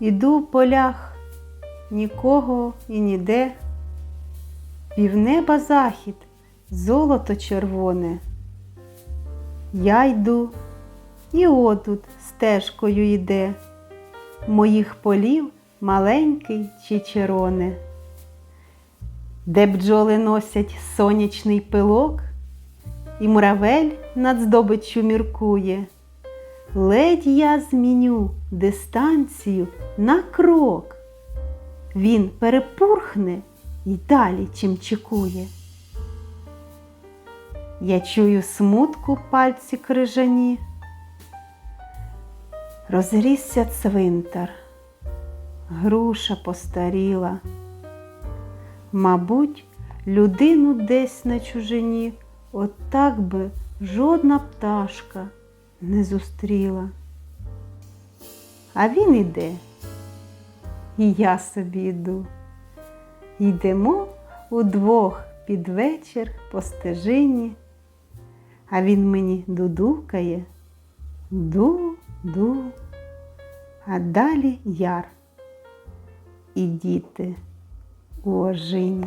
Іду в полях, нікого і ніде. Півнеба захід, золото червоне. Я йду, і отут стежкою йде, моїх полів маленький чичероне. Де бджоли носять сонячний пилок, і муравель над здобиччю міркує. Ледь я зміню дистанцію на крок. Він перепурхне і далі чим чекує. Я чую смутку пальці крижані. Розрісся цвинтар, груша постаріла. Мабуть, людину десь на чужині отак би жодна пташка не зустріла. А він іде, і я собі йду. Йдемо удвох під вечір по стежині, а він мені дудукає, ду, ду, а далі яр і діти у ожині.